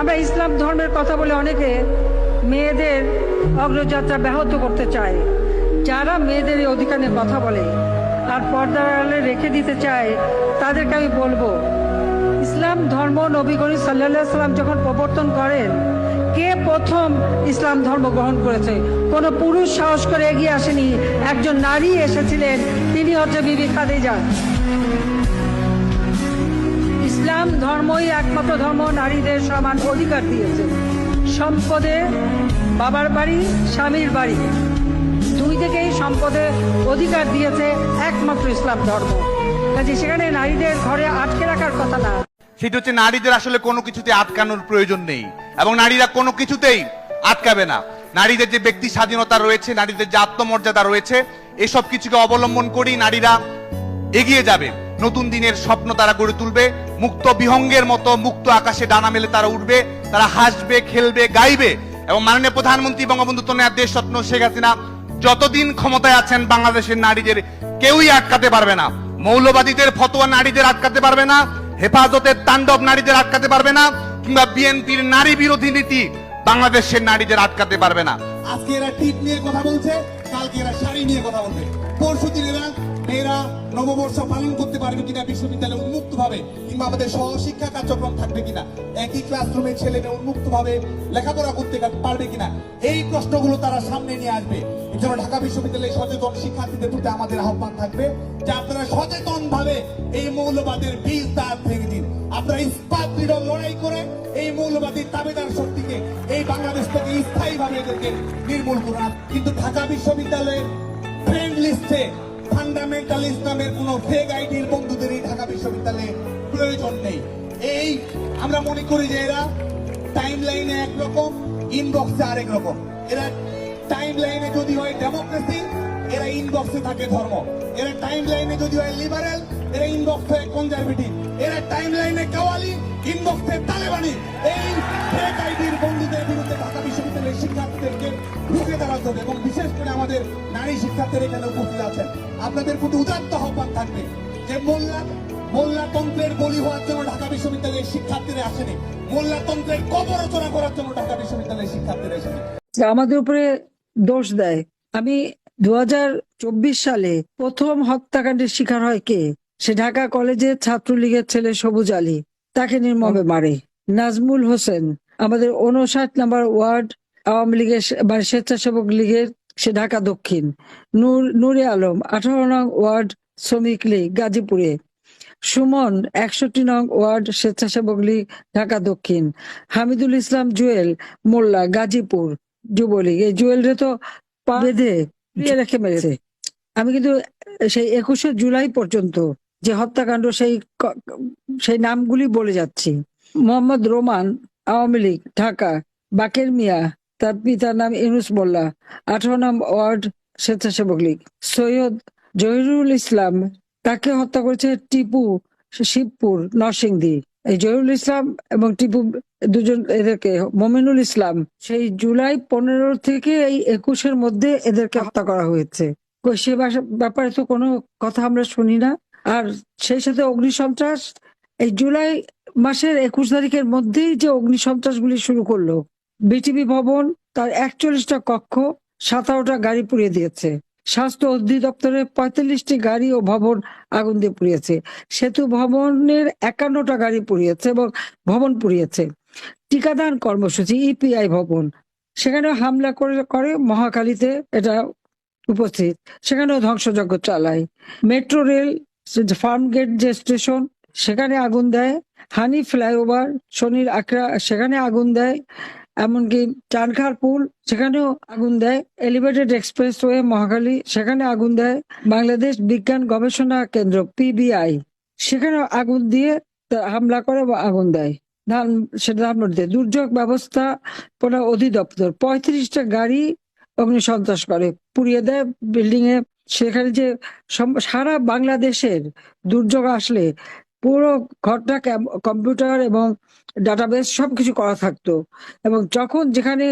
আমরা ইসলাম ধর্মের কথা বলে অনেকে মেয়েদের অগ্রযাত্রা ব্যাহত করতে চায়। যারা মেয়েদের এই অধিকার নিয়ে কথা বলে আর পর্দার রেখে দিতে চায়, তাদেরকে আমি বলব, ইসলাম ধর্ম নবী সাল্লাহ সাল্লাম যখন প্রবর্তন করেন, কে প্রথম ইসলাম ধর্ম গ্রহণ করেছে? কোন পুরুষ সাহস করে এগিয়ে আসেনি, একজন নারী এসেছিলেন, তিনি হচ্ছে বিবি খাদিজা। ইসলাম ধর্মই একমাত্র ধর্ম, নারীদের সমান অধিকার দিয়েছে। সম্পদে বাবার বাড়ি, স্বামীর বাড়ি। দুই থেকেই সম্পদে অধিকার দিয়েছে একমাত্র ইসলাম ধর্ম। কাজে সেখানে নারীদের ঘরে আটকে রাখার কথা না। সেটা হচ্ছে নারীদের আসলে কোনো কিছুতে আটকানোর প্রয়োজন নেই। এবং নারীরা কোনো কিছুতেই আটকাবে না। নারীদের যে ব্যক্তি স্বাধীনতা রয়েছে, নারীদের যে আত্মমর্যাদা রয়েছে, এসব কিছুকে অবলম্বন করেই নারীরা এগিয়ে যাবে। নতুন দিনের স্বপ্ন তারা গড়ে তুলবে, মুক্ত বিহঙ্গের মতো মুক্ত আকাশে ডানা মেলে তারা উঠবে তারা হাসবে, খেলবে, গাইবে। এবং মাননীয় প্রধানমন্ত্রী বঙ্গবন্ধু তনয়ার দেশ স্বপ্ন শেখ হাসিনা যতদিন ক্ষমতায় আছেন, বাংলাদেশের নারীদের কেউই আটকাতে পারবে না। মৌলবাদীদের ফতোয়া নারীদের আটকাতে পারবে না, হেফাজতের তাণ্ডব নারীদের আটকাতে পারবে না, কিংবা বিএনপির নারী বিরোধী নীতি বাংলাদেশের নারীদের আটকাতে পারবে না। আজকে এরা টিপ নিয়ে কথা বলছে, কালকে এরা শাড়ি নিয়ে কথা বলবে। পরশু দিন এরা মেয়েরা নববর্ষ পালন করতে পারবে কিনা বিশ্ববিদ্যালয়ে উন্মুক্ত ভাবে কিংবা আমাদের সহশিক্ষা কার্যক্রম থাকবে কিনা? একই ক্লাসরুমে ছেলে মেয়ে উন্মুক্ত ভাবে লেখাপড়া করতে পারবে কিনা? এই প্রশ্নগুলো তারা সামনে নিয়ে আসবে। এই জন্য ঢাকা বিশ্ববিদ্যালয়ে সচেতন শিক্ষার্থীদের প্রতি আমাদের আহ্বান থাকবে যে আপনারা সচেতন ভাবে এই মৌলবাদের বীজ দাঁত ভেঙে দিন। আপনারা ইস্পাত দৃঢ় লড়াই করে এই মৌলবাদী তাবেদার শক্তিকে এই বাংলাদেশ থেকে স্থায়ী ভাবে এদেরকে নির্মূল আর কিন্তু ঢাকা বিশ্ববিদ্যালয়ের ফ্রেন্ড লিস্টে ফান্ডামেন্টাল ইসলামের কোন ফেক আইডির বন্ধুদের এই ঢাকা বিশ্ববিদ্যালয়ে প্রয়োজন নেই। এই আমরা মনে করি যে এরা টাইম লাইনে একরকম ইনবক্সে আরেক রকম। এরা টাইম লাইনে যদি হয় ডেমোক্রেসি এরা ইনবক্সে থাকে ধর্ম। এরা টাইম লাইনে যদি হয় লিবারেল এরা ইনবক্সে কনজারভেটিভ এরা টাইম লাইনে কাওয়ালি ইনবক্সে তালেবানি। এই ফেক আইডির বন্ধুদের দাঁড়াতে এবং বিশেষ করে আমাদের নারী শিক্ষার্থীরা এখানে উপস্থিত আছেন। আপনাদের প্রতি উদাত্ত আহ্বান থাকবে যে মোল্লা মোল্লাতন্ত্রের বলি হওয়ার জন্য ঢাকা বিশ্ববিদ্যালয়ের শিক্ষার্থীরা আসেনি। মোল্লাতন্ত্রের কবর রচনা করার জন্য ঢাকা বিশ্ববিদ্যালয়ের শিক্ষার্থীরা যে আমাদের উপরে দোষ দেয়। আমি দু হাজার চব্বিশ সালে প্রথম হত্যাকাণ্ডের শিকার হয় কে? সে ঢাকা কলেজের ছাত্রলীগের ছেলে সবুজ আলী। তাকে নির্মমে মারে। নাজমুল হোসেন, আমাদের ওয়ার্ড আওয়ামী লীগের মানে স্বেচ্ছাসেবক লীগের সে ঢাকা দক্ষিণ নূর নুরে আলম আঠারো নং ওয়ার্ড শ্রমিক লীগ গাজীপুরে। সুমন একষট্টি নং ওয়ার্ড স্বেচ্ছাসেবক লীগ ঢাকা দক্ষিণ। হামিদুল ইসলাম জুয়েল মোল্লা গাজীপুর যুবলীগ। এই জুয়েলরে তো বেঁধে দিয়ে রেখে মেরেছে। আমি কিন্তু সেই একুশে জুলাই পর্যন্ত যে হত্যাকাণ্ড সেই সেই নামগুলি বলে যাচ্ছি। মোহাম্মদ রোমান আওয়ামী লীগ ঢাকা। বাকের মিয়া তার পিতার নাম ইউনুস মোল্লা। আঠারো নাম ওয়ার্ড স্বেচ্ছাসেবক লীগ। সৈয়দ জহিরুল ইসলাম তাকে হত্যা করেছে টিপু শিবপুর, নরসিংদী। এই জহিরুল ইসলাম এবং টিপু দুজন এদেরকে, মমিনুল ইসলাম, সেই জুলাই পনেরো থেকে এই একুশের মধ্যে এদেরকে হত্যা করা হয়েছে। সে ব্যাপারে তো কোনো কথা আমরা শুনি না। আর সেই সাথে অগ্নিসন্ত্রাস, এই জুলাই মাসের একুশ তারিখের মধ্যেই যে অগ্নিসন্ত্রাসগুলি শুরু করল বিটিভি ভবন, তার একচল্লিশটা কক্ষ, সাতারোটা গাড়ি পুড়িয়ে দিয়েছে। স্বাস্থ্য অধিদপ্তরের পঁয়তাল্লিশটি গাড়ি ও ভবন আগুন দিয়ে পুড়িয়েছে। সেতু ভবনের একান্নটা গাড়ি পুড়িয়েছে এবং ভবন পুড়িয়েছে। টিকাদান কর্মসূচি, ইপিআই ভবন। সেখানেও হামলা করে করে মহাকালীতে এটা উপস্থিত। সেখানেও ধ্বংসযজ্ঞ চালায়। মেট্রো রেল, ফার্ম গেট যে স্টেশন, সেখানে আগুন দেয়। হানি ফ্লাইওভার শনির আকরা সেখানে আগুন দেয়। এমনকি চানখার পুল, সেখানেও আগুন দেয়। এলিভেটেড এক্সপ্রেসওয়ে মহাখালী, সেখানে আগুন দেয়। বাংলাদেশ বিজ্ঞান গবেষণা কেন্দ্র পিবিআই সেখানে আগুন দিয়ে হামলা করে আগুন দেয়। ধান, সেটা ধানমন্ডিতে দুর্যোগ ব্যবস্থাপনা অধিদপ্তর পঁয়ত্রিশটা গাড়ি অগ্নিসন্ত্রাস করে, পুড়িয়ে দেয় বিল্ডিং এ। সেখানে যে সারা বাংলাদেশের দুর্যোগ আসলে পুরো ঘরটা কম্পিউটার এবং ডাটাবেস সবকিছু করা থাকতো। এবং যখন যেখানে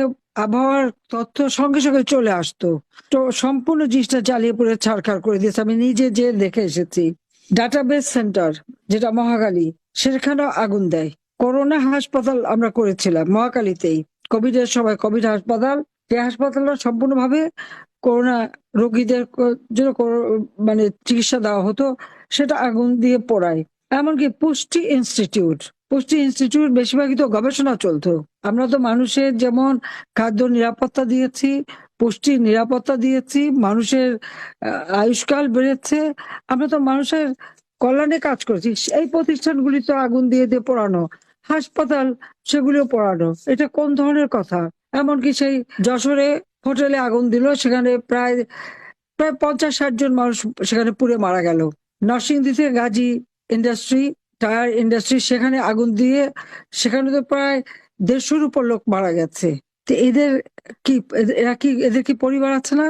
আবহাওয়ার তথ্য সঙ্গে সঙ্গে চলে আসতো, তো সম্পূর্ণ জিনিসটা জ্বালিয়ে পুড়ে ছাড়খাড় করে দিয়েছে। আমি নিজে যে দেখে এসেছি, ডাটাবেস সেন্টার, যেটা মহাকালী, সেখানেও আগুন দেয়। করোনা হাসপাতাল আমরা করেছিলাম মহাকালীতেই। কোভিড এর সময় কোভিড হাসপাতাল, যে হাসপাতালটা সম্পূর্ণভাবে করোনা রোগীদের জন্য মানে চিকিৎসা দেওয়া হতো, সেটা আগুন দিয়ে পোড়ায়। এমনকি পুষ্টি ইনস্টিটিউট। পুষ্টি ইনস্টিটিউট বেশিরভাগই তো গবেষণা চলতো। আমরা তো মানুষের যেমন খাদ্য নিরাপত্তা দিয়েছি, পুষ্টি নিরাপত্তা দিয়েছি, মানুষের আয়ুষ্কাল বেড়েছে, আমরা তো মানুষের কল্যাণে কাজ করেছি। এই প্রতিষ্ঠানগুলি তো আগুন দিয়ে দিয়ে পড়ানো, হাসপাতাল সেগুলিও পড়ানো, এটা কোন ধরনের কথা? এমনকি সেই যশোরে হোটেলে আগুন দিল, সেখানে প্রায় প্রায় পঞ্চাশ ষাট জন মানুষ সেখানে পুড়ে মারা গেল। নরসিংদীতে গাজী ইন্ডাস্ট্রি টায়ার ইন্ডাস্ট্রি সেখানে আগুন দিয়ে সেখানে তো প্রায় দেড়শোর উপর লোক মারা গেছে। তো এদের কি, এরা কি, এদের কি পরিবার আছে না?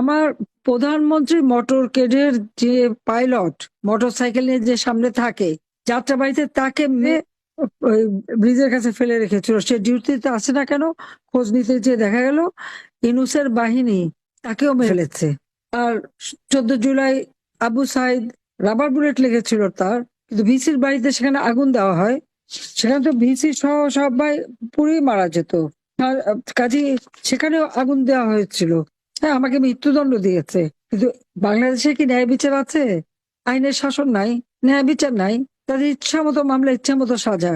আমার প্রধানমন্ত্রী মোটর কেডের যে পাইলট মোটর সাইকেল নিয়ে যে সামনে থাকে, যাত্রাবাড়িতে তাকে ব্রিজের কাছে ফেলে রেখেছিল। সে ডিউটিতে আসে না কেন? খোঁজ নিতে যে দেখা গেল, ইনুসের বাহিনী তাকেও মেরে ফেলেছে আর চোদ্দ July Abu Sayeed rubber bullet লেগেছিল তার, কিন্তু ভিসির বাড়িতে সেখানে আগুন দেওয়া হয়। সেখানে তো ভিসি সহ সবাই পুড়েই মারা যেত। আর কাজে সেখানেও আগুন দেওয়া হয়েছিল। হ্যাঁ আমাকে মৃত্যুদণ্ড দিয়েছে। কিন্তু বাংলাদেশে কি ন্যায় বিচার আছে? আইনের শাসন নাই, ন্যায় বিচার নাই। তাদের ইচ্ছা মতো মামলা ইচ্ছা মতো সাজা।